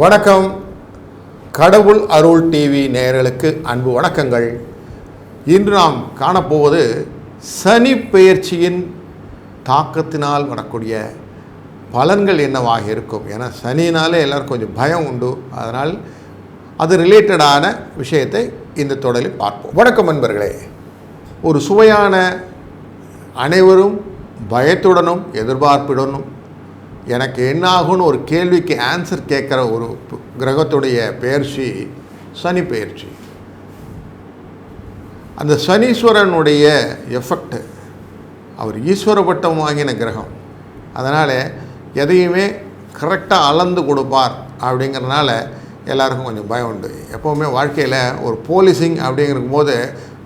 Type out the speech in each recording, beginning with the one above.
வணக்கம். கடவுள் அருள் டிவி நேயர்களுக்கு அன்பு வணக்கங்கள். இன்று நாம் காணப்போவது சனி பெயர்ச்சியின் தாக்கத்தினால் வரக்கூடிய பலன்கள் என்னவாக இருக்கும்? ஏன்னா சனினாலே எல்லோரும் கொஞ்சம் பயம் உண்டு. அதனால் அது ரிலேட்டடான விஷயத்தை இந்த தொடரில் பார்ப்போம். வணக்கம் நண்பர்களே. ஒரு சுவையான அனைவரும் பயத்துடனும் எதிர்பார்ப்புடனும் எனக்கு என்னாகும்னு ஒரு கேள்விக்கு ஆன்சர் கேட்குற ஒரு கிரகத்துடைய பெயர்ச்சி சனி பயிற்சி அந்த சனீஸ்வரனுடைய எஃபெக்ட் அவர் ஈஸ்வர பட்டம் வாங்கின கிரகம். அதனால் எதையுமே கரெக்டாக அளந்து கொடுப்பார் அப்படிங்கிறனால எல்லாருக்கும் கொஞ்சம் பயம் உண்டு. எப்போவுமே வாழ்க்கையில் ஒரு போலீசிங் அப்படிங்கிற போது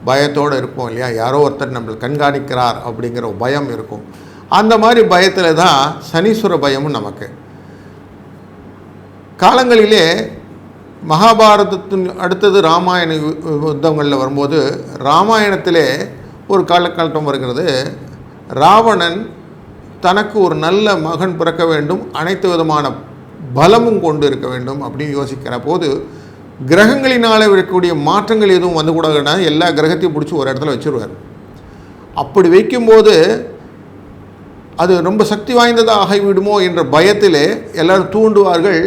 பயத்தோடு இருப்போம் இல்லையா? யாரோ ஒருத்தர் நம்மளை கண்காணிக்கிறார் அப்படிங்கிற ஒரு பயம் இருக்கும். அந்த மாதிரி பயத்தில் தான் சனீஸ்வர பயமும் நமக்கு. காலங்களிலே மகாபாரதத்தின் அடுத்தது ராமாயண யு- யுத்தங்களில் வரும்போது ராமாயணத்திலே ஒரு காலகட்டம் வருகிறது. ராவணன் தனக்கு ஒரு நல்ல மகன் பிறக்க வேண்டும் அனைத்து விதமான பலமும் கொண்டு இருக்க வேண்டும் அப்படின்னு யோசிக்கிற போது கிரகங்களினால் இருக்கக்கூடிய மாற்றங்கள் எதுவும் வந்து கூடாதுன்னா எல்லா கிரகத்தையும் பிடிச்சி ஒரு இடத்துல வச்சுருவார். அப்படி வைக்கும்போது அது ரொம்ப சக்தி வாய்ந்ததாக ஆகிவிடுமோ என்ற பயத்திலே எல்லாரும் தூண்டுவார்கள்.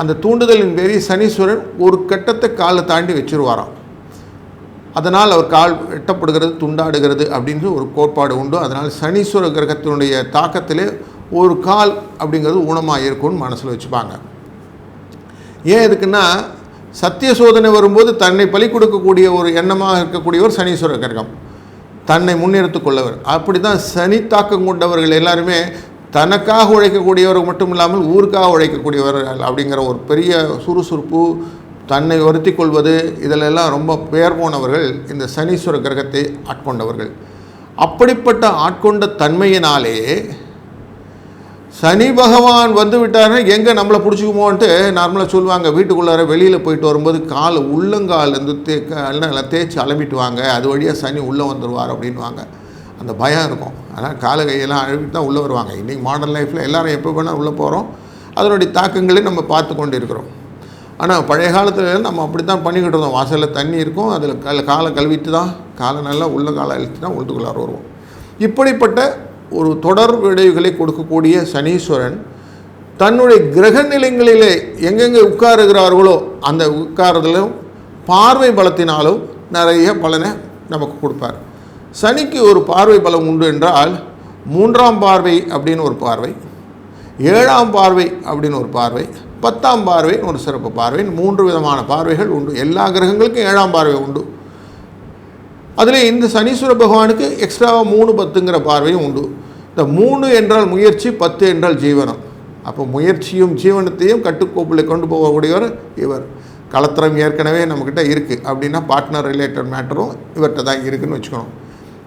அந்த தூண்டுதலின் பேரில் சனீஸ்வரன் ஒரு கட்டத்தை காலை தாண்டி வச்சிருவாராம். அதனால் அவர் கால் வெட்டப்படுகிறது துண்டாடுகிறது அப்படின்னு ஒரு கோட்பாடு உண்டு. அதனால் சனீஸ்வர கிரகத்தினுடைய தாக்கத்திலே ஒரு கால் அப்படிங்கிறது ஊனமாக இருக்கும்னு மனசில் வச்சுப்பாங்க. ஏன் எதுக்குன்னா சத்திய சோதனை வரும்போது தன்னை பலி கொடுக்கக்கூடிய ஒரு எண்ணமாக இருக்கக்கூடியவர் சனீஸ்வர கிரகம். தன்னை முன்னிறுத்திக் கொள்ளவர். அப்படி தான் சனி தாக்கம் கொண்டவர்கள் எல்லாருமே தனக்காக உழைக்கக்கூடியவர் மட்டும் இல்லாமல் ஊருக்காக உழைக்கக்கூடியவர்கள் அப்படிங்கிற ஒரு பெரிய சுறுசுறுப்பு தன்னை வருத்தி கொள்வது இதிலெல்லாம் ரொம்ப பெயர் போனவர்கள் இந்த சனீஸ்வர கிரகத்தை ஆட்கொண்டவர்கள். அப்படிப்பட்ட ஆட்கொண்ட தன்மையினாலே சனி பகவான் வந்து விட்டாருன்னா எங்கே நம்மளை பிடிச்சிக்குமோன்ட்டு நார்மலாக சொல்லுவாங்க. வீட்டுக்குள்ளார வெளியில் போயிட்டு வரும்போது கால் உள்ளங்காலேருந்து தே நல்லா தேய்ச்சி அலம்பிட்டு வாங்க. அது வழியாக சனி உள்ளே வந்துடுவார் அப்படின்வாங்க அந்த பயம் இருக்கும். ஆனால் காலை கையெல்லாம் அழுவிட்டு தான் உள்ளே வருவாங்க. இன்றைக்கி மாடர்ன் லைஃப்பில் எல்லோரும் எப்போ வேணால் உள்ளே போகிறோம் அதனுடைய தாக்கங்களை நம்ம பார்த்து கொண்டு இருக்கிறோம் ஆனால் பழைய காலத்தில் நம்ம அப்படி தான் பண்ணிக்கிட்டு இருந்தோம். வாசலில் தண்ணி இருக்கும். அதில் கல் காலை கழுவிட்டு தான் காலை நல்லா உள்ள காலை அழுத்து தான் உள்ளுக்குள்ளார வருவோம். இப்படிப்பட்ட ஒரு தொடர் விளைவுகளை கொடுக்கக்கூடிய சனீஸ்வரன் தன்னுடைய கிரக நிலைங்களிலே எங்கெங்கே உட்காருகிறார்களோ அந்த உட்காரதிலும் பார்வை பலத்தினாலும் நிறைய பலனை நமக்கு கொடுப்பார். சனிக்கு ஒரு பார்வை பலம் உண்டு என்றால் மூன்றாம் பார்வை அப்படின்னு ஒரு பார்வை ஏழாம் பார்வை அப்படின்னு ஒரு பார்வை பத்தாம் பார்வைன்னு ஒரு சிறப்பு பார்வை மூன்று விதமான பார்வைகள் உண்டு. எல்லா கிரகங்களுக்கும் ஏழாம் பார்வை உண்டு. அதில் இந்த சனீஸ்வர பகவானுக்கு எக்ஸ்ட்ராவாக மூணு பத்துங்கிற பார்வையும் உண்டு. இந்த மூணு என்றால் முயற்சி பத்து என்றால் ஜீவனம். அப்போ முயற்சியும் ஜீவனத்தையும் கட்டுக்கோப்பில் கொண்டு போகக்கூடியவர் இவர். கலத்திரம் ஏற்கனவே நம்மக்கிட்ட இருக்குது அப்படின்னா பார்ட்னர் ரிலேட்டட் மேட்டரும் இவர்கிட்ட தான் இருக்குன்னு வச்சுக்கணும்.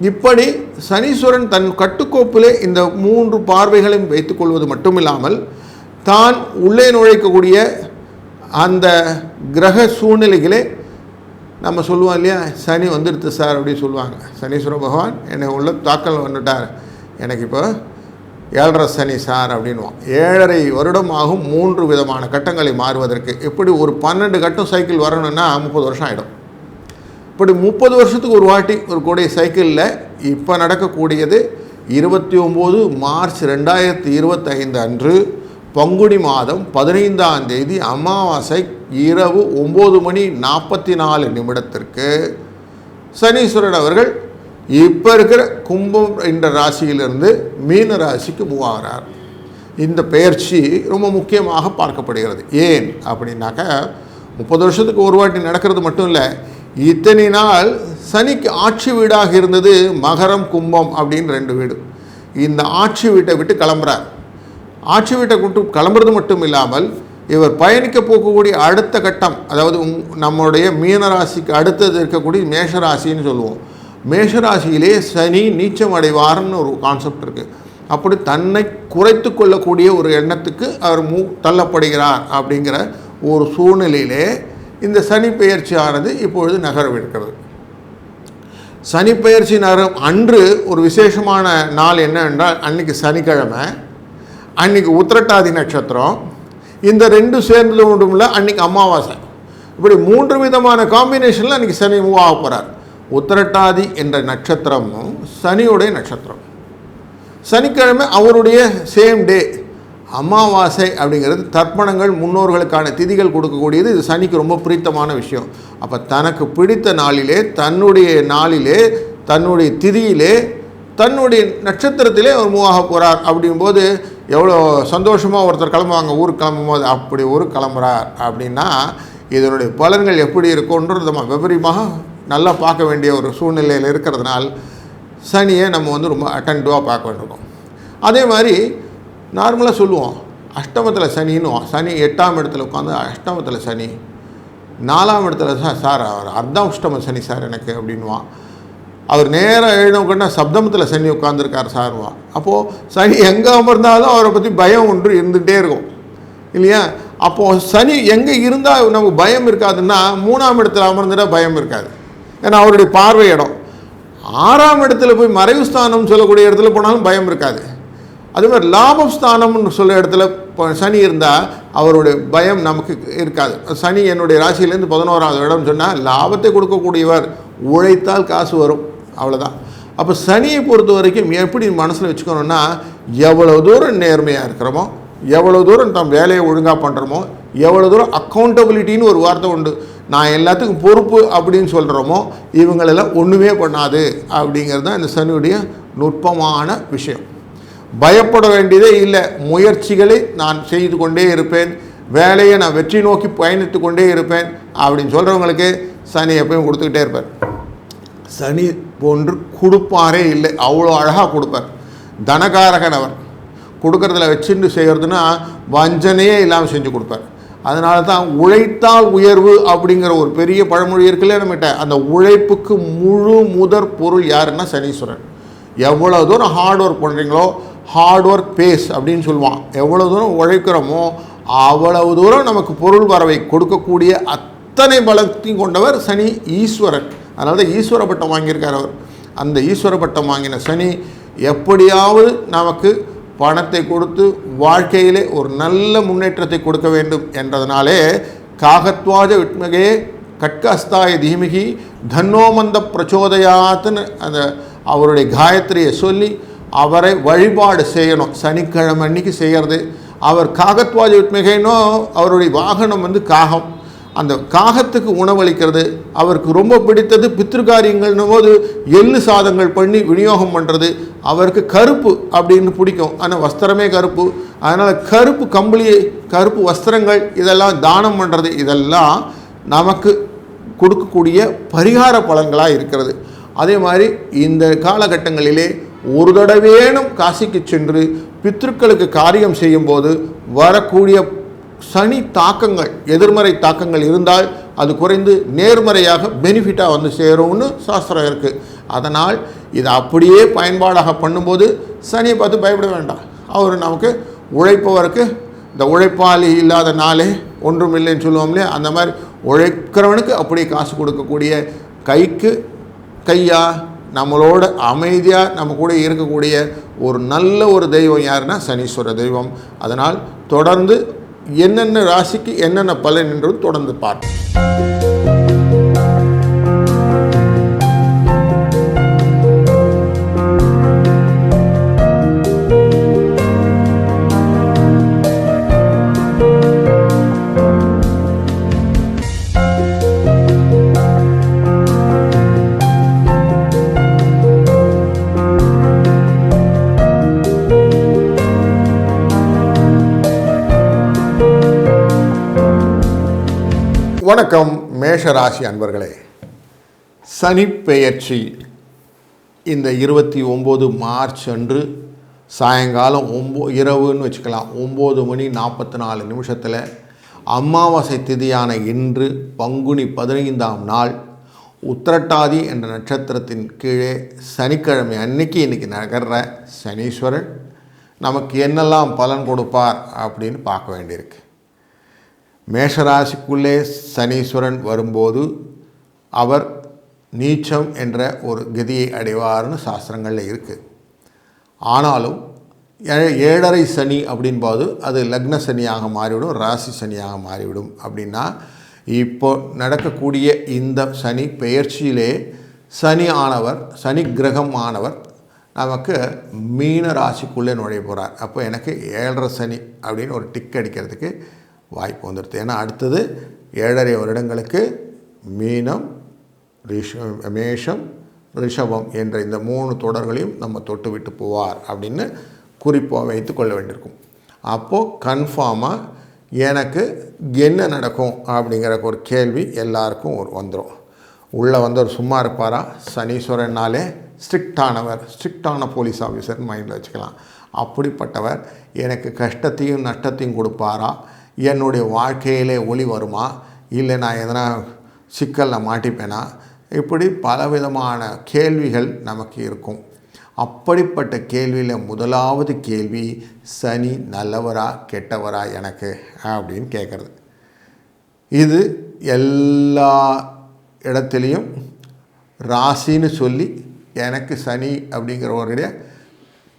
இப்படி சனீஸ்வரன் தன் கட்டுக்கோப்பிலே இந்த மூன்று பார்வைகளையும் வைத்துக்கொள்வது மட்டுமில்லாமல் தான் உள்ளே நுழைக்கக்கூடிய அந்த கிரக சூழ்நிலைகளே நம்ம சொல்லுவோம் இல்லையா? சனி வந்துடுது சார் அப்படின்னு சொல்லுவாங்க. சனீஸ்வர பகவான் என்னை உள்ள தாக்கல் வந்துட்டார். எனக்கு இப்போ ஏழரை சனி சார் அப்படின்வான் ஏழரை வருடம் ஆகும் மூன்று விதமான கட்டங்களை மாறுவதற்கு. இப்படி ஒரு பன்னெண்டு கட்டம் சைக்கிள் வரணும்னா முப்பது வருஷம் ஆகிடும் இப்படி முப்பது வருஷத்துக்கு ஒரு வாட்டி ஒரு கூடிய சைக்கிளில் இப்போ நடக்கக்கூடியது இருபத்தி ஒம்பது மார்ச் ரெண்டாயிரத்தி இருபத்தைந்து அன்று பங்குனி மாதம் பதினைந்தாம் தேதி அமாவாசை இரவு ஒம்பது மணி நாற்பத்தி நாலு நிமிடத்திற்கு சனீஸ்வரன் அவர்கள் இப்போ இருக்கிற கும்பம் என்ற ராசியிலிருந்து மீன ராசிக்கு மூவாகிறார் இந்த பெயர்ச்சி ரொம்ப முக்கியமாக பார்க்கப்படுகிறது. ஏன் அப்படின்னாக்க முப்பது வருஷத்துக்கு ஒரு வாட்டி நடக்கிறது மட்டும் இல்லை இத்தனை நாள் சனிக்கு ஆட்சி வீடாக இருந்தது மகரம் கும்பம் அப்படின்னு ரெண்டு வீடு. இந்த ஆட்சி வீட்டை விட்டு கிளம்புறார். ஆட்சி வீட்டை கூட்டு கிளம்புறது மட்டும் இல்லாமல் இவர் பயணிக்க போகக்கூடிய அடுத்த கட்டம் அதாவது உங்- நம்முடைய மீனராசிக்கு அடுத்தது இருக்கக்கூடிய மேஷராசின்னு சொல்லுவோம். மேஷராசியிலே சனி நீச்சம் அடைவார்னு ஒரு கான்செப்ட் இருக்குது அப்படி தன்னை குறைத்து கொள்ளக்கூடிய ஒரு எண்ணத்துக்கு அவர் மூ தள்ளப்படுகிறார் அப்படிங்கிற ஒரு சூழ்நிலையிலே இந்த சனி பெயர்ச்சியானது இப்பொழுது நகரவிருக்கிறது. சனி பெயர்ச்சி நகரம் அன்று ஒரு விசேஷமான நாள் என்ன என்றால் அன்னைக்கு சனிக்கிழமை. அன்னைக்கு உத்திரட்டாதி நட்சத்திரம். இந்த ரெண்டும் சேர்ந்தது மட்டும்ல இல்லை அன்றைக்கி அமாவாசை. இப்படி மூன்று விதமான காம்பினேஷனில் அன்றைக்கி சனி மூவ் ஆக போகிறார் உத்திரட்டாதி என்ற நட்சத்திரமும் சனியுடைய நட்சத்திரம். சனிக்கிழமை அவருடைய சேம் டே அமாவாசை அப்படிங்கிறது தர்ப்பணங்கள் முன்னோர்களுக்கான திதிகள் கொடுக்கக்கூடியது. இது சனிக்கு ரொம்ப பிடித்தமான விஷயம். அப்போ தனக்கு பிடித்த நாளிலே தன்னுடைய நாளிலே தன்னுடைய திதியிலே தன்னுடைய நட்சத்திரத்திலே அவர் மூவாக போகிறார் அப்படிங்கும்போது எவ்வளோ சந்தோஷமாக ஒருத்தர் கிளம்புவாங்க ஊருக்கு கிளம்பும்போது அப்படி ஊருக்கு கிளம்புறார் அப்படின்னா இதனுடைய பலன்கள் எப்படி இருக்கும்ன்றது நம்ம விபரீமாக நல்லா பார்க்க வேண்டிய ஒரு சூழ்நிலையில் இருக்கிறதுனால் சனியை நம்ம வந்து ரொம்ப அட்டன்டிவாக பார்க்க வேண்டியிருக்கோம். அதே மாதிரி நார்மலாக சொல்லுவோம் அஷ்டமத்தில் சனின்னு சனி எட்டாம் இடத்துல உட்காந்து அஷ்டமத்தில் சனி நாலாம் இடத்துல சார் சார் அவர் அர்த்தம் அஷ்டம சனி சார் எனக்கு அப்படின்வான் அவர் நேராக எழுதணுன்னா சப்தமத்தில் சனி உட்காந்துருக்கார் சார்வா அப்போது சனி எங்கே அமர்ந்தாலும் அவரை பற்றி பயம் ஒன்று இருந்துகிட்டே இருக்கும். இல்லையா? அப்போது சனி எங்கே இருந்தால் நமக்கு பயம் இருக்காதுன்னா மூணாம் இடத்துல அமர்ந்துட்டா பயம் இருக்காது. ஏன்னா அவருடைய பார்வை இடம். ஆறாம் இடத்துல போய் மறைவு ஸ்தானம் சொல்லக்கூடிய இடத்துல போனாலும் பயம் இருக்காது. அதே மாதிரி லாபஸ்தானம்னு சொல்ல இடத்துல சனி இருந்தால் அவருடைய பயம் நமக்கு இருக்காது. சனி என்னுடைய ராசியிலேருந்து பதினோராவது இடம் சொன்னால் லாபத்தை கொடுக்கக்கூடியவர் உழைத்தால் காசு வரும். அவ்வளோதான் அப்போ சனியை பொறுத்த வரைக்கும் எப்படி மனசில் வச்சுக்கணும்னா எவ்வளோ தூரம் நேர்மையாக இருக்கிறோமோ எவ்வளோ தூரம் தம் வேலையை ஒழுங்காக பண்ணுறோமோ எவ்வளோ தூரம் அக்கௌண்டபிலிட்டின்னு ஒரு வார்த்தை உண்டு. நான் எல்லாத்துக்கும் பொறுப்பு அப்படின்னு சொல்கிறோமோ இவங்களெல்லாம் ஒன்றுமே பண்ணாது அப்படிங்கிறது தான் இந்த சனியுடைய நுட்பமான விஷயம். பயப்பட வேண்டியதே இல்லை. முயற்சிகளை நான் செய்து கொண்டே இருப்பேன். வேலையை நான் வெற்றி நோக்கி பயணித்து கொண்டே இருப்பேன் அப்படின்னு சொல்கிறவங்களுக்கு சனி எப்பயும் கொடுத்துக்கிட்டே இருப்பார். சனி போன்று கொடுப்பாரே இல்லை. அவ்வளோ அழகாக கொடுப்பார். தனகாரகன் அவர். கொடுக்கறதுல வச்சுட்டு செய்கிறதுனா வஞ்சனையே இல்லாமல் செஞ்சு கொடுப்பார். அதனால தான் உழைத்தால் உயர்வு அப்படிங்கிற ஒரு பெரிய பழமொழி இருக்குல்ல நம்மகிட்ட. அந்த உழைப்புக்கு முழு முதற் பொருள் யாருன்னா சனீஸ்வரன். எவ்வளோ தூரம் ஹார்ட் ஒர்க் பண்ணுறீங்களோ ஹார்ட் ஒர்க் பேஸ் அப்படின்னு சொல்லுவான். எவ்வளோ தூரம் உழைக்கிறோமோ அவ்வளவு தூரம் நமக்கு பொருள் வரவை கொடுக்கக்கூடிய அத்தனை பலத்தையும் கொண்டவர் சனி ஈஸ்வரன். அதனால தான் ஈஸ்வர பட்டம் வாங்கியிருக்கார் அவர். அந்த ஈஸ்வர பட்டம் வாங்கின சனி எப்படியாவது நமக்கு பணத்தை கொடுத்து வாழ்க்கையிலே ஒரு நல்ல முன்னேற்றத்தை கொடுக்க வேண்டும் என்றதனாலே காகத்வாஜ விட்மகே கட்கஸ்தாய தீமிகி தன்னோமந்த பிரச்சோதயாத்துன்னு அந்த அவருடைய காயத்ரியை சொல்லி அவரை வழிபாடு செய்யணும். சனிக்கிழமை அன்னைக்கு செய்கிறது அவர் காகத்வாஜ விட்மிகைனோ அவருடைய வாகனம் வந்து காகம். அந்த காகத்துக்கு உணவளிக்கிறது அவருக்கு ரொம்ப பிடித்தது பித்திருக்காரியங்கள்னும் போது எள்ளு சாதங்கள் பண்ணி விநியோகம் பண்ணுறது அவருக்கு கருப்பு அப்படின்னு பிடிக்கும். ஆனால் வஸ்திரமே கருப்பு. அதனால் கருப்பு கம்பளி கருப்பு வஸ்திரங்கள் இதெல்லாம் தானம் பண்ணுறது இதெல்லாம் நமக்கு கொடுக்கக்கூடிய பரிகார பலன்களாக இருக்கிறது. அதே மாதிரி இந்த காலகட்டங்களிலே ஒரு தடவேனும் காசிக்கு சென்று பித்ருக்களுக்கு காரியம் செய்யும்போது வரக்கூடிய சனி தாக்கங்கள் எதிர்மறை தாக்கங்கள் இருந்தால் அது குறைந்து நேர்மறையாக பெனிஃபிட்டாக வந்து சேரும்னு சாஸ்திரம் இருக்குது அதனால் இதை அப்படியே பயன்பாடாக பண்ணும்போது சனியை பார்த்து பயப்பட வேண்டாம். அவர் நமக்கு உழைப்பவருக்கு இந்த உழைப்பாளி இல்லாத நாளே ஒன்றும் இல்லைன்னு சொல்லுவோம்லே அந்த மாதிரி உழைக்கிறவனுக்கு அப்படியே காசு கொடுக்கக்கூடிய கைக்கு கையா நம்மளோட அமைதியாக நம்ம கூட இருக்கக்கூடிய ஒரு நல்ல ஒரு தெய்வம் யாருன்னா சனீஸ்வர தெய்வம். அதனால் தொடர்ந்து என்னென்ன ராசிக்கு என்னென்ன பலன் என்றும் தொடர்ந்து பார்ப்போம். வணக்கம் மேஷராசி அன்பர்களே. சனி பெயர்ச்சி. இந்த இருபத்தி ஒம்பது மார்ச் அன்று சாயங்காலம் ஒம்போ இரவுன்னு வச்சுக்கலாம் ஒம்பது மணி நாற்பத்தி நாலு நிமிஷத்தில் அமாவாசை திதியான இன்று பங்குனி பதினைந்தாம் நாள் உத்திரட்டாதி என்ற நட்சத்திரத்தின் கீழே சனிக்கிழமை அன்னைக்கு இன்னைக்கு நகர்ற சனீஸ்வரன் நமக்கு என்னெல்லாம் பலன் கொடுப்பார் அப்படின்னு பார்க்க வேண்டியிருக்கு. மேஷராசிக்குள்ளே சனீஸ்வரன் வரும்போது அவர் நீச்சம் என்ற ஒரு கதியை அடைவார்னு சாஸ்திரங்களில் இருக்குது ஆனாலும் ஏ- ஏழரை சனி அப்படின்போது அது லக்ன சனியாக மாறிவிடும் ராசி சனியாக மாறிவிடும் அப்படின்னா இப்போ நடக்கக்கூடிய இந்த சனி பெயர்ச்சியிலே சனி ஆனவர் சனி கிரகம் ஆனவர் நமக்கு மீன ராசிக்குள்ளே நுழைய போகிறார் அப்போ எனக்கு ஏழரை சனி அப்படின்னு ஒரு டிக் அடிக்கிறதுக்கு வாய்ப்பு வந்துடுது ஏன்னா அடுத்தது ஏழரை வருடங்களுக்கு மீனம் ரிஷ மேஷம் ரிஷபம் என்ற இந்த மூணு தொடர்களையும் நம்ம தொட்டு விட்டு போவார் அப்படின்னு குறிப்பாக வைத்து கொள்ள வேண்டியிருக்கும். அப்போது கன்ஃபார்மாக எனக்கு என்ன நடக்கும் அப்படிங்கிற ஒரு கேள்வி எல்லாருக்கும் ஒரு வந்துடும் உள்ளே வந்து ஒரு சும்மா இருப்பாரா? சனீஸ்வரனாலே ஸ்ட்ரிக்டானவர் ஸ்ட்ரிக்டான போலீஸ் ஆஃபீஸர் மைண்டில் வச்சுக்கலாம். அப்படிப்பட்டவர் எனக்கு கஷ்டத்தையும் நஷ்டத்தையும் கொடுப்பாரா? என்னுடைய வாழ்க்கையிலே ஒளி வருமா? இல்லை நான் எதனா சிக்கலில் மாட்டிப்பேனா? இப்படி பலவிதமான கேள்விகள் நமக்கு இருக்கும். அப்படிப்பட்ட கேள்வியில் முதலாவது கேள்வி சனி நல்லவரா கெட்டவரா எனக்கு? அப்படின்னு கேட்குறது. இது எல்லா இடத்துலையும் ராசின்னு சொல்லி எனக்கு சனி அப்படிங்கிறவருடைய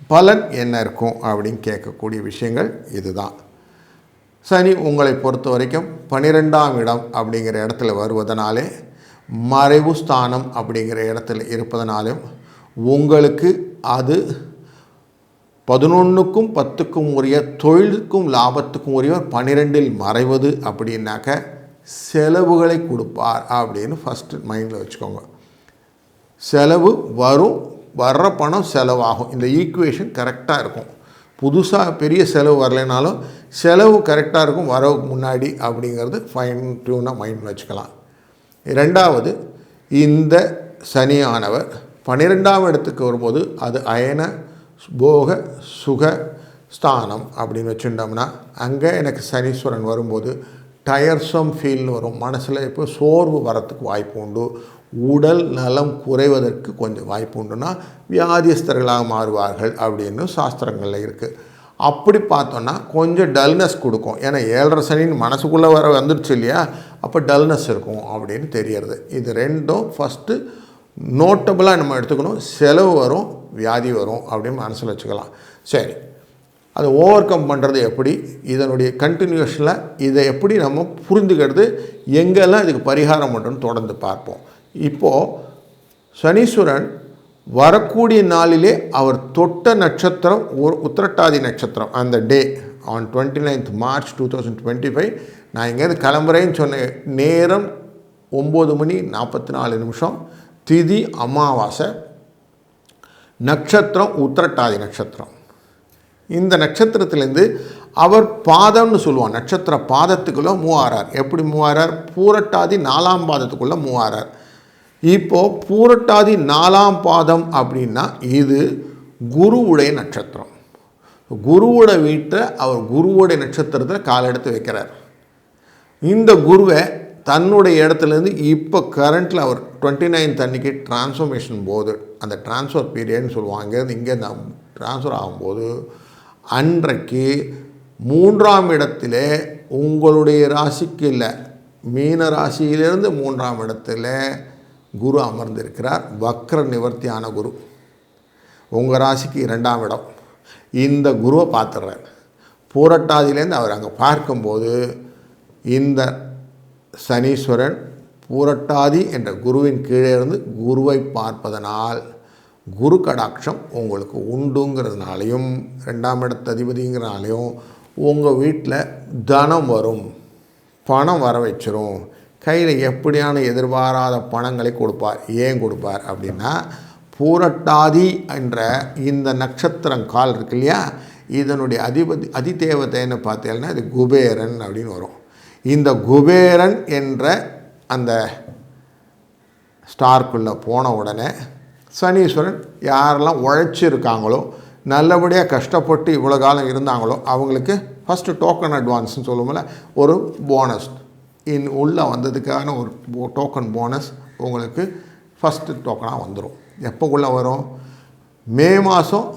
பலன் என்ன இருக்கும் அப்படின்னு கேட்கக்கூடிய விஷயங்கள் இதுதான். சனி உங்களை பொறுத்த வரைக்கும் பன்னிரெண்டாம் இடம் அப்படிங்கிற இடத்துல வருவதனாலே மறைவு ஸ்தானம் அப்படிங்கிற இடத்துல இருப்பதனாலும் உங்களுக்கு அது பதினொன்றுக்கும் பத்துக்கும் உரிய தொழிலுக்கும் லாபத்துக்கும் உரியவர் பன்னிரெண்டில் மறைவது அப்படின்னாக்க செலவுகளை கொடுப்பார் அப்படின்னு ஃபஸ்ட்டு மைண்டில் வச்சுக்கோங்க. செலவு வரும் வர்ற பணம் செலவாகும். இந்த ஈக்குவேஷன் கரெக்டாக இருக்கும். புதுசாக பெரிய செலவு வரலைனாலும் செலவு கரெக்டாக இருக்கும் வரவுக்கு முன்னாடி அப்படிங்கிறது ஃபைன் டியூனாக மைண்டில் வச்சுக்கலாம். ரெண்டாவது இந்த சனியானவர் பன்னிரெண்டாம் இடத்துக்கு வரும்போது அது அயன போக சுக ஸ்தானம் அப்படின்னு வச்சுட்டோம்னா அங்கே எனக்கு சனீஸ்வரன் வரும்போது டயர்ஸம் ஃபீல்னு வரும். மனசில் இப்போ சோர்வு வரத்துக்கு வாய்ப்பு உண்டு. உடல் நலம் குறைவதற்கு கொஞ்சம் வாய்ப்பு உண்டுன்னா வியாதிஸ்தர்களாக மாறுவார்கள் அப்படின்னு சாஸ்திரங்களில் இருக்குது அப்படி பார்த்தோன்னா கொஞ்சம் டல்னஸ் கொடுக்கும். ஏன்னா ஏழரை சனின்னு மனசுக்குள்ளே வர வந்துடுச்சு இல்லையா? அப்போ டல்னஸ் இருக்கும் அப்படின்னு தெரியறது. இது ரெண்டும் ஃபஸ்ட்டு நோட்டபுளாக நம்ம எடுத்துக்கணும். செலவு வரும் வியாதி வரும் அப்படின்னு மனசில் வச்சுக்கலாம். சரி. அதை ஓவர் கம் பண்ணுறது எப்படி? இதனுடைய கண்டினியூஷனில் இதை எப்படி நம்ம புரிந்துக்கிறது எங்கெல்லாம் இதுக்கு பரிகாரம் பண்ணுறோன்னு தொடர்ந்து பார்ப்போம். இப்போது சனீஸ்வரன் வரக்கூடிய நாளிலே அவர் தொட்ட நட்சத்திரம் ஒரு உத்திரட்டாதி நட்சத்திரம் அந்த day on twenty ninth March two thousand twenty five நான் எங்கேருந்து கிளம்புறேன்னு சொன்ன நேரம் ஒம்பது மணி நாற்பத்தி நாலு நிமிஷம். திதி அமாவாசை. நட்சத்திரம் உத்திரட்டாதி நட்சத்திரம். இந்த நட்சத்திரத்திலேருந்து அவர் பாதம்னு சொல்லுவான். நட்சத்திர பாதத்துக்குள்ளே மூவாரார் எப்படி மூவாரார் பூரட்டாதி நாலாம் பாதத்துக்குள்ளே மூவாரார் இப்போது பூரட்டாதி நாலாம் பாதம் அப்படின்னா இது குருவுடைய நட்சத்திரம். குருவோட வீட்டை அவர் குருவோடைய நட்சத்திரத்தில் கால் எடுத்து வைக்கிறார். இந்த குருவை தன்னுடைய இடத்துலேருந்து இப்போ கரண்ட்டில் அவர் டுவெண்ட்டி நைன்த் அன்னைக்கு டிரான்ஸ்ஃபர்மேஷன் போது அந்த ட்ரான்ஸ்ஃபர் பீரியட்னு சொல்லுவாங்க. இங்கே நான் ட்ரான்ஸ்ஃபர் ஆகும்போது அன்றைக்கு மூன்றாம் இடத்திலே உங்களுடைய ராசிக்கு இல்லை. மீன ராசியிலிருந்து மூன்றாம் இடத்துல குரு அமர்ந்திருக்கிறார் வக்ர நிவர்த்தியான குரு. உங்கள் ராசிக்கு இரண்டாம் இடம். இந்த குருவை பார்த்துடுறார் பூரட்டாதியிலேருந்து அவர் அங்கே பார்க்கும்போது இந்த சனீஸ்வரன் பூரட்டாதி என்ற குருவின் கீழே இருந்து குருவை பார்ப்பதனால் குரு கடாட்சம் உங்களுக்கு உண்டுங்கிறதுனாலையும் ரெண்டாம் இடத்து அதிபதிங்கிறனாலையும் உங்கள் வீட்டில் தனம் வரும் பணம் வர வச்சிரும். கையில் எப்படியான எதிர்பாராத பணங்களை கொடுப்பார்? ஏன் கொடுப்பார் அப்படின்னா பூரட்டாதி என்ற இந்த நட்சத்திரம் கால் இருக்கு இல்லையா? இதனுடைய அதிபதி அதிதேவதைன்னு பார்த்தீங்கன்னா இது குபேரன் அப்படின்னு வரும். இந்த குபேரன் என்ற அந்த ஸ்டார்க்குள்ளே போன உடனே சனீஸ்வரன் யாரெல்லாம் உழைச்சிருக்காங்களோ நல்லபடியாக கஷ்டப்பட்டு இவ்வளோ காலம் இருந்தாங்களோ அவங்களுக்கு ஃபஸ்ட்டு டோக்கன் அட்வான்ஸ்னு சொல்லுவோம்ல ஒரு போனஸ் இன் உள்ளே வந்ததுக்கான ஒரு டோக்கன் போனஸ் உங்களுக்கு ஃபஸ்ட்டு டோக்கனாக வந்துடும் எப்போக்குள்ளே வரும்? மே மாதம்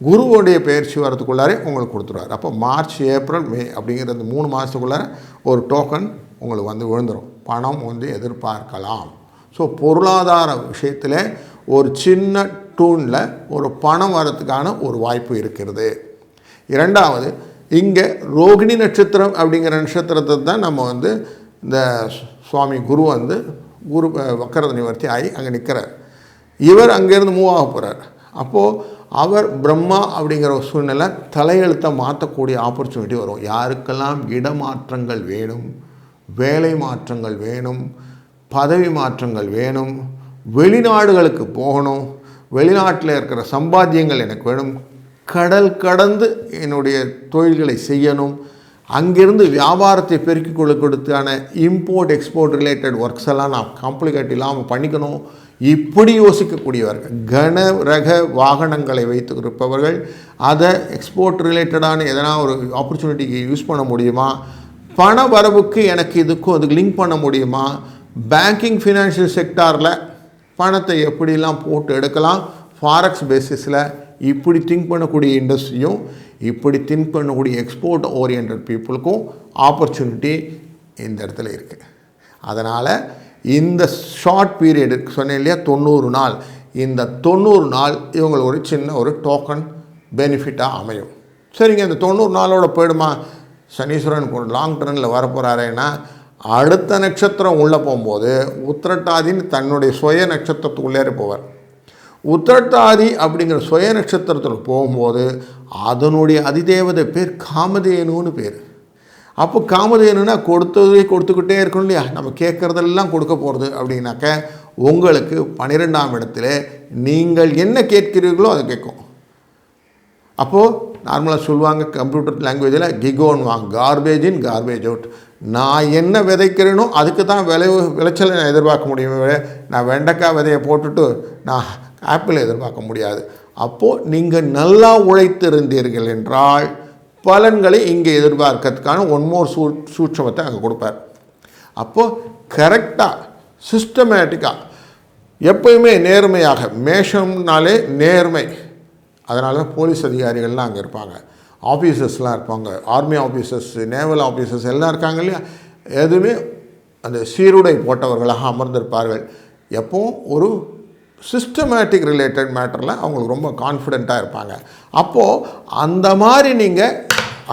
குருவுடைய பயிற்சி வரதுக்குள்ளாரே உங்களுக்கு கொடுத்துருவார். அப்போ மார்ச் ஏப்ரல் மே அப்படிங்கிற அந்த மூணு மாதத்துக்குள்ளார ஒரு டோக்கன் உங்களுக்கு வந்து விழுந்துடும் பணம் வந்து எதிர்பார்க்கலாம். ஸோ பொருளாதார விஷயத்தில் ஒரு சின்ன டூனில் ஒரு பணம் வரத்துக்கான ஒரு வாய்ப்பு இருக்கிறது. இரண்டாவது இங்கே ரோகிணி நட்சத்திரம் அப்படிங்கிற நட்சத்திரத்தை தான் நம்ம வந்து இந்த சுவாமி குரு வந்து குரு வக்கரத நிவர்த்தி ஆகி அங்கே நிற்கிறார் இவர் அங்கேருந்து மூவ் ஆக போகிறார் அப்போது அவர் பிரம்மா அப்படிங்கிற ஒரு சூழ்நிலை தலையெழுத்தை மாற்றக்கூடிய ஆப்பர்ச்சுனிட்டி வரும். யாருக்கெல்லாம் இடமாற்றங்கள் வேணும் வேலை மாற்றங்கள் வேணும் பதவி மாற்றங்கள் வேணும் வெளிநாடுகளுக்கு போகணும் வெளிநாட்டில் இருக்கிற சம்பாத்தியங்கள் எனக்கு வேணும் கடல் கடந்து என்னுடைய தொழில்களை செய்யணும் அங்கிருந்து வியாபாரத்தை பெருக்கிக் கொள்ள கொடுத்தான இம்போர்ட் எக்ஸ்போர்ட் ரிலேட்டட் ஒர்க்ஸ் எல்லாம் நான் காம்ப்ளிகேட் இல்லாமல் பண்ணிக்கணும். இப்படி யோசிக்கக்கூடியவர்கள் கன ரக வாகனங்களை வைத்திருப்பவர்கள் அதை எக்ஸ்போர்ட் ரிலேட்டடான எதனா ஒரு ஆப்பர்ச்சுனிட்டிக்கு யூஸ் பண்ண முடியுமா? பண வரவுக்கு எனக்கு இதுக்கும் அதுக்கு லிங்க் பண்ண முடியுமா? பேங்கிங் ஃபினான்ஷியல் செக்டாரில் பணத்தை எப்படிலாம் போட்டு எடுக்கலாம்? ஃபாரெக்ஸ் பேசிஸில் இப்படி திங்க் பண்ணக்கூடிய இண்டஸ்ட்ரியும் இப்படி திங்க் பண்ணக்கூடிய எக்ஸ்போர்ட் ஓரியன்ட் பீப்புளுக்கும் ஆப்பர்ச்சுனிட்டி இந்த இடத்துல இருக்குது அதனால் இந்த ஷார்ட் பீரியடு சொன்னேன் இல்லையா தொண்ணூறு நாள். இந்த தொண்ணூறு நாள் இவங்களுக்கு ஒரு சின்ன ஒரு டோக்கன் பெனிஃபிட்டாக அமையும். சரிங்க இந்த தொண்ணூறு நாளோட போயிடுமா? சனீஸ்வரன் ஒரு லாங் டர்னில் வரப்போகிறாரேன்னா அடுத்த நட்சத்திரம் உள்ளே போகும்போது உத்திரட்டாதின்னு தன்னுடைய சுய நட்சத்திரத்துக்குள்ளே போவார். உத்திரட்டாதி அப்படிங்கிற சுய நட்சத்திரத்தில் போகும்போது அதனுடைய அதிதேவதை பேர் காமதேனுன்னு பேர். அப்போ காமதேனுனா கொடுத்ததே கொடுத்துக்கிட்டே இருக்கணும் இல்லையா? நம்ம கேட்குறதெல்லாம் கொடுக்க போகிறது அப்படின்னாக்க உங்களுக்கு பன்னிரெண்டாம் இடத்துல நீங்கள் என்ன கேட்கிறீர்களோ அதை கேட்கும். அப்போது நார்மலாக சொல்லுவாங்க கம்ப்யூட்டர் லாங்குவேஜில் கிகோன் வாங்க கார்பேஜ் இன் கார்பேஜ் அவுட். நான் என்ன விதைக்கிறேனோ அதுக்கு தான் விளைவு விளைச்சலை நான் எதிர்பார்க்க முடியுமே. நான் வெண்டைக்காய் விதையை போட்டுட்டு நான் ஆப்பிள் எதிர்பார்க்க முடியாது. அப்போது நீங்கள் நல்லா உழைத்திருந்தீர்கள் என்றால் பலன்களை இங்கே எதிர்பார்க்கறதுக்கான ஒன் மோர் சூ சூட்சமத்தை அங்கே கொடுப்பார். அப்போது கரெக்டாக சிஸ்டமேட்டிக்காக எப்பயுமே நேர்மையாக மேஷம்னாலே நேர்மை. அதனால தான் போலீஸ் அதிகாரிகள்லாம் அங்கே இருப்பாங்க. ஆஃபீஸர்ஸ்லாம் இருப்பாங்க. ஆர்மி ஆஃபீஸர்ஸ் நேவல் ஆஃபீஸர்ஸ் எல்லாம் இருக்காங்க இல்லையா? எதுவுமே அந்த சீருடை போட்டவர்களாக அமர்ந்திருப்பார்கள். எப்பவும் ஒரு சிஸ்டமேட்டிக் ரிலேட்டட் மேட்டரில் அவங்களுக்கு ரொம்ப கான்ஃபிடெண்ட்டாக இருப்பாங்க. அப்போது அந்த மாதிரி நீங்கள்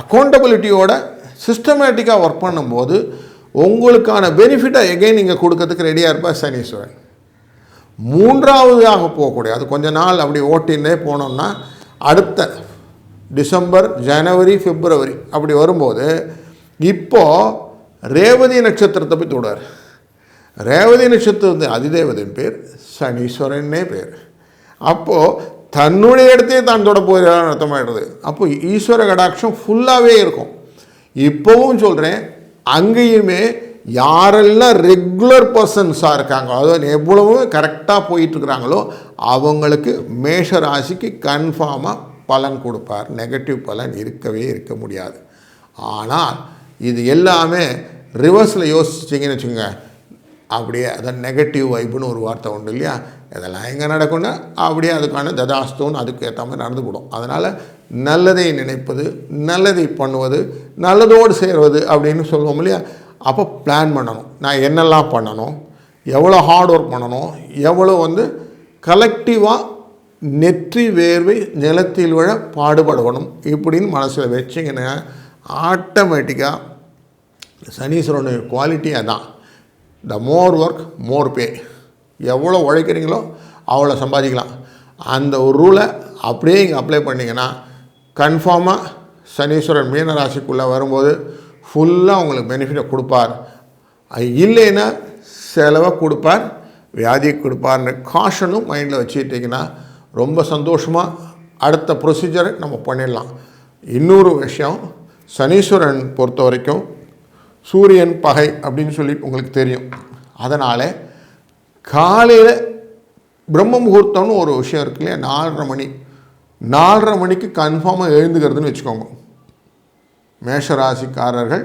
அக்கௌண்டபிலிட்டியோட சிஸ்டமேட்டிக்காக ஒர்க் பண்ணும்போது உங்களுக்கான பெனிஃபிட்டை எகைன் நீங்கள் கொடுக்கறதுக்கு ரெடியாக இருப்பார் சனீஸ்வரன். மூன்றாவதாக போகக்கூடிய அது கொஞ்ச நாள் அப்படி ஓட்டின்னே போனோம்னா அடுத்த டிசம்பர் ஜனவரி பிப்ரவரி அப்படி வரும்போது இப்போது ரேவதி நட்சத்திரத்தை போய் தொடுவார். ரேவதி வந்து அதிதேவதையும் பேர் சனீஸ்வரன்னே பேர். அப்போது தன்னுடைய இடத்தையே தான் தொட போகிறான்னு அர்த்தமாயிடுறது அப்போ ஈஸ்வர கடாட்சம் ஃபுல்லாகவே இருக்கும். இப்போவும் சொல்கிறேன் அங்கேயுமே யாரெல்லாம் ரெகுலர் பர்சன்ஸாக இருக்காங்களோ அதாவது எவ்வளவோ கரெக்டாக போயிட்டுருக்குறாங்களோ அவங்களுக்கு மேஷ ராசிக்கு கன்ஃபார்மாக பலன் கொடுப்பார். நெகட்டிவ் பலன் இருக்கவே இருக்க முடியாது. ஆனால் இது எல்லாமே ரிவர்ஸில் யோசிச்சிங்கன்னு வச்சுக்கோங்க. அப்படியே அதான் நெகட்டிவ் வைப்புன்னு ஒரு வார்த்தை உண்டு இல்லையா? இதெல்லாம் எங்கே நடக்கும்னா அப்படியே அதுக்கான ததாஸ்தோன்னு அதுக்கு ஏற்ற மாதிரி நடந்துவிடும் அதனால் நல்லதை நினைப்பது நல்லதை பண்ணுவது நல்லதோடு சேர்வது அப்படின்னு சொல்லுவோம் இல்லையா? அப்போ பிளான் பண்ணணும். நான் என்னெல்லாம் பண்ணணும்? எவ்வளோ ஹார்ட் ஒர்க் பண்ணணும்? எவ்வளோ வந்து கலெக்டிவாக நெற்றி வேர்வை நிலத்தில் விழ பாடுபடணும் இப்படின்னு மனசில் வச்சிங்கன்னா ஆட்டோமேட்டிக்காக சனீஸ்வரனுடைய குவாலிட்டி அதான். த மோர் ஒர்க் மோர் பே எவ்வளோ உழைக்கிறீங்களோ அவ்வளோ சம்பாதிக்கலாம். அந்த ஒரு ரூலை அப்படியே இங்கே அப்ளை பண்ணிங்கன்னா கன்ஃபார்மாக சனீஸ்வரன் மீன ராசிக்குள்ளே வரும்போது ஃபுல்லாக உங்களுக்கு பெனிஃபிட்டை கொடுப்பார். அது இல்லைன்னா செலவை கொடுப்பார் வியாதியை கொடுப்பார்னு காஷனும் மைண்டில் வச்சுக்கிட்டிங்கன்னா ரொம்ப சந்தோஷமாக அடுத்த ப்ரொசீஜரை நம்ம பண்ணிடலாம். இன்னொரு விஷயம் சனீஸ்வரன் பொறுத்த வரைக்கும் சூரியன் பகை அப்படின்னு சொல்லி உங்களுக்கு தெரியும். அதனால் காலையில் பிரம்ம முகூர்த்தம்னு ஒரு விஷயம் இருக்கு இல்லையா? நாலரை மணி. நாலரை மணிக்கு கன்ஃபார்மாக எழுந்துக்கிறதுன்னு வச்சுக்கோங்க. மேஷராசிக்காரர்கள்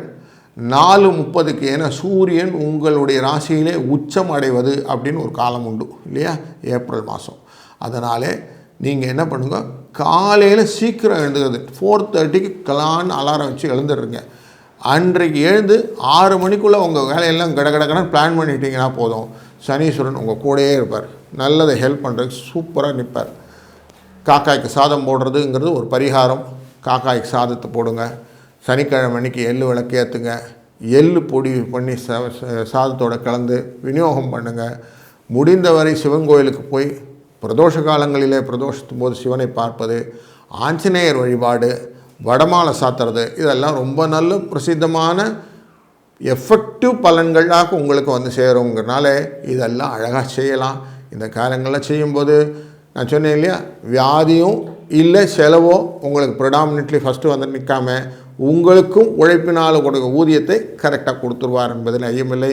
நாலு முப்பதுக்கு ஏன்னா சூரியன் உங்களுடைய ராசியிலே உச்சம் அடைவது அப்படின்னு ஒரு காலம் உண்டு இல்லையா? ஏப்ரல் மாதம் அதனாலே நீங்கள் என்ன பண்ணுங்கள் காலையில் சீக்கிரம் எழுந்துக்கிறது. ஃபோர் தேர்ட்டிக்கு கலான்னு அலாரம் வச்சு எழுந்துடுறீங்க. அன்றைக்கு எழுந்து ஆறு மணிக்குள்ளே உங்கள் வேலையெல்லாம் கட கட பிளான் பண்ணிட்டீங்கன்னா போதும். சனீஸ்வரன் உங்கள் கூடயே இருப்பார். நல்லதை ஹெல்ப் பண்ணுறதுக்கு சூப்பராக நிற்பார் காக்காய்க்கு சாதம் போடுறதுங்கிறது ஒரு பரிகாரம். காக்காய்க்கு சாதத்தை போடுங்க. சனிக்கிழமை அன்றைக்கி எள்ளு விளக்கு ஏற்றுங்க எள்ளு பொடி பண்ணி ச சாதத்தோடு சாதத்தோட கலந்து விநியோகம் பண்ணுங்கள் முடிந்தவரை சிவன் கோயிலுக்கு போய் பிரதோஷ காலங்களிலே பிரதோஷத்தும் போது சிவனை பார்ப்பது ஆஞ்சநேயர் வழிபாடு. வடமாலை சாத்துறது இதெல்லாம் ரொம்ப நல்ல பிரசித்தமான எஃபெக்டிவ் பலன்களாக உங்களுக்கு வந்து சேருங்கிறனால இதெல்லாம் அழகாக செய்யலாம். இந்த காலங்களில் செய்யும்போது நான் சொன்னேன் இல்லையா வியாதியும் இல்லை செலவோ உங்களுக்கு ப்ரிடாமினெட்லி ஃபஸ்ட்டு வந்து நிற்காம உங்களுக்கும் உழைப்பினால் கொடுக்க ஊதியத்தை கரெக்டாக கொடுத்துருவார் என்பதில் ஐயமில்லை.